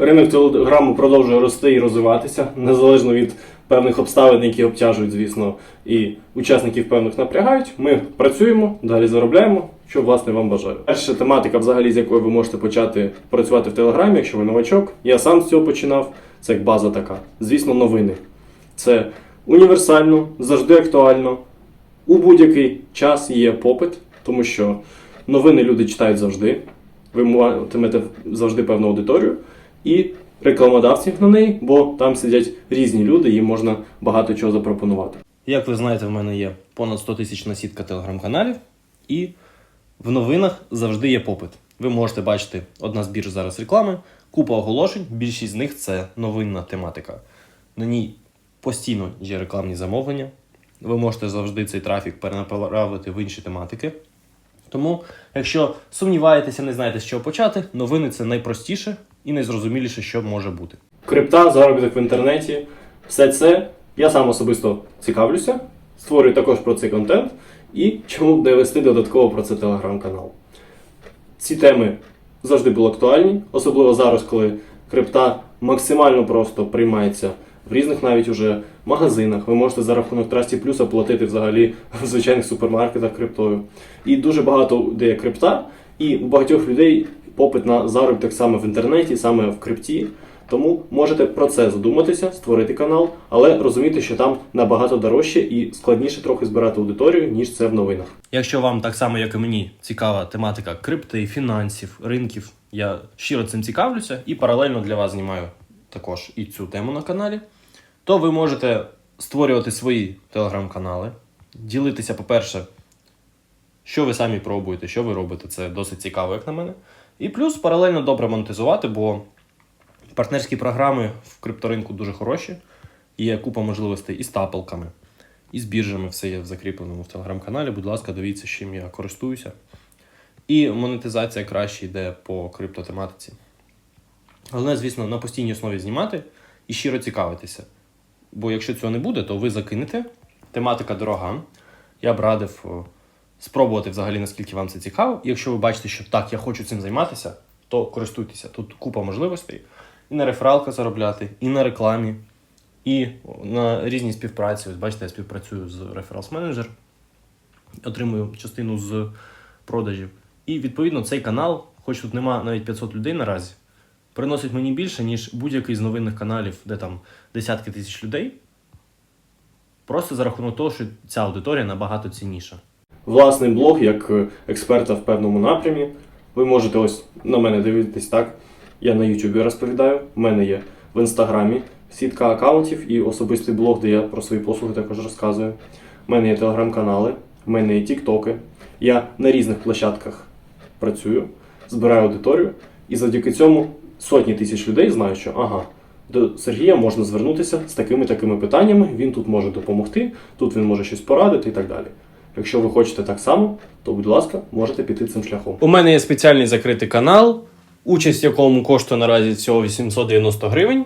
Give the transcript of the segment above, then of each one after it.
Ринок телеграму продовжує рости і розвиватися, незалежно від певних обставин, які обтяжують, звісно, і учасників певних напрягають. Ми працюємо, далі заробляємо, що власне вам бажаю. Перша тематика, взагалі, з якою ви можете почати працювати в Телеграмі, якщо ви новачок. Я сам з цього починав. Це як база така. Звісно, новини. Це універсально, завжди актуально. У будь-який час є попит, тому що новини люди читають завжди. Ви матимете завжди певну аудиторію і рекламодавців на неї, бо там сидять різні люди, їм можна багато чого запропонувати. Як ви знаєте, в мене є понад 100 тисячна сітка телеграм-каналів, і в новинах завжди є попит. Ви можете бачити одна з бірж зараз реклами, купа оголошень, більшість з них це новинна тематика. На ній постійно є рекламні замовлення. Ви можете завжди цей трафік перенаправити в інші тематики. Тому, якщо сумніваєтеся, не знаєте, з чого почати, новини це найпростіше і найзрозуміліше, що може бути. Крипта, заробіток в інтернеті, все це я сам особисто цікавлюся, створюю також про цей контент і чому б не вести додатково про це телеграм-канал. Ці теми завжди були актуальні, особливо зараз, коли крипта максимально просто приймається в різних навіть уже магазинах. Ви можете за рахунок Трасті Плюс оплатити взагалі в звичайних супермаркетах криптою. І дуже багато де є крипта, і у багатьох людей попит на заробіток саме в інтернеті, саме в крипті. Тому можете про це задуматися, створити канал, але розуміти, що там набагато дорожче і складніше трохи збирати аудиторію, ніж це в новинах. Якщо вам так само, як і мені, цікава тематика крипти, фінансів, ринків, я щиро цим цікавлюся і паралельно для вас знімаю також і цю тему на каналі, то ви можете створювати свої телеграм-канали, ділитися, по-перше, що ви самі пробуєте, що ви робите, це досить цікаво, як на мене. І плюс паралельно добре монетизувати, бо партнерські програми в крипторинку дуже хороші. Є купа можливостей і з тапалками, і з біржами, все є в закріпленому в телеграм-каналі. Будь ласка, дивіться, чим я користуюся. І монетизація краще йде по криптотематиці. Головне, звісно, на постійній основі знімати і щиро цікавитися. Бо якщо цього не буде, то ви закинете. Тематика дорога. Я б радив спробувати взагалі, наскільки вам це цікаво. І якщо ви бачите, що так, я хочу цим займатися, то користуйтеся. Тут купа можливостей. І на рефералках заробляти, і на рекламі, і на різні співпраці. Ось бачите, я співпрацюю з Referrals Manager, отримую частину з продажів. І відповідно цей канал, хоч тут нема навіть 500 людей наразі, приносить мені більше, ніж будь-який з новинних каналів, де там десятки тисяч людей. Просто за рахунок того, що ця аудиторія набагато цінніша. Власний блог як е, експерта в певному напрямі. Ви можете ось на мене дивитись так. Я на YouTube розповідаю. У мене є в інстаграмі сітка аккаунтів і особистий блог, де я про свої послуги також розказую. У мене є телеграм-канали, у мене є тіктоки. Я на різних площадках працюю, збираю аудиторію, і завдяки цьому сотні тисяч людей знають, що ага, до Сергія можна звернутися з такими такими питаннями. Він тут може допомогти, тут він може щось порадити і так далі. Якщо ви хочете так само, то будь ласка, можете піти цим шляхом. У мене є спеціальний закритий канал, участь в якому коштує наразі всього 890 гривень.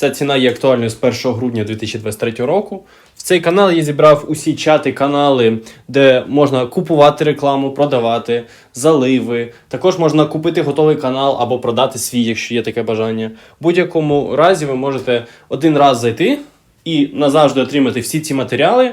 Ця ціна є актуальною з 1 грудня 2023 року. В цей канал я зібрав усі чати, канали, де можна купувати рекламу, продавати, заливи. Також можна купити готовий канал або продати свій, якщо є таке бажання. В будь-якому разі ви можете один раз зайти і назавжди отримати всі ці матеріали.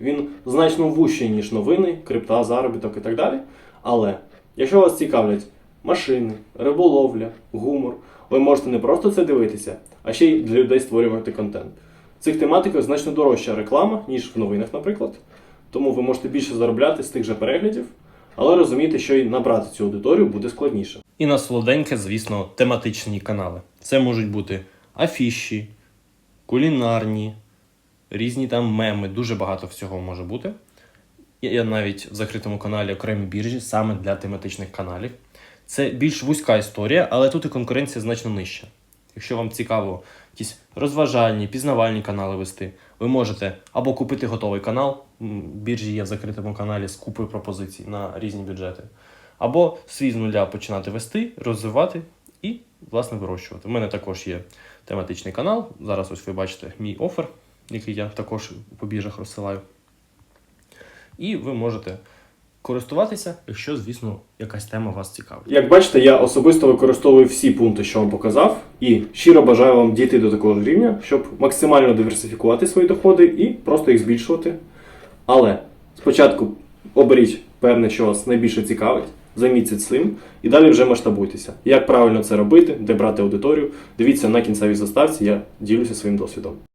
він значно вущий, ніж новини, крипта, заробіток і так далі. Але якщо вас цікавлять машини, риболовля, гумор, ви можете не просто це дивитися, а ще й для людей створювати контент. В цих тематиках значно дорожча реклама, ніж в новинах, наприклад. Тому ви можете більше заробляти з тих же переглядів, але розумієте, що і набрати цю аудиторію буде складніше. І на солоденьке, звісно, тематичні канали. Це можуть бути афіші, кулінарні, різні там меми, дуже багато всього може бути. Є навіть в закритому каналі окремі біржі саме для тематичних каналів. Це більш вузька історія, але тут і конкуренція значно нижча. Якщо вам цікаво якісь розважальні, пізнавальні канали вести, ви можете або купити готовий канал. Біржі є в закритому каналі з купою пропозицій на різні бюджети, або свій з нуля починати вести, розвивати і, власне, вирощувати. У мене також є тематичний канал. Зараз ось ви бачите мій офер, який я також по біржах розсилаю. І ви можете користуватися, якщо, звісно, якась тема вас цікавить. Як бачите, я особисто використовую всі пункти, що вам показав, і щиро бажаю вам дійти до такого рівня, щоб максимально диверсифікувати свої доходи і просто їх збільшувати. Але спочатку оберіть певне, що вас найбільше цікавить, займіться цим і далі вже масштабуйтеся. Як правильно це робити, де брати аудиторію, дивіться на кінцевій заставці, я ділюся своїм досвідом.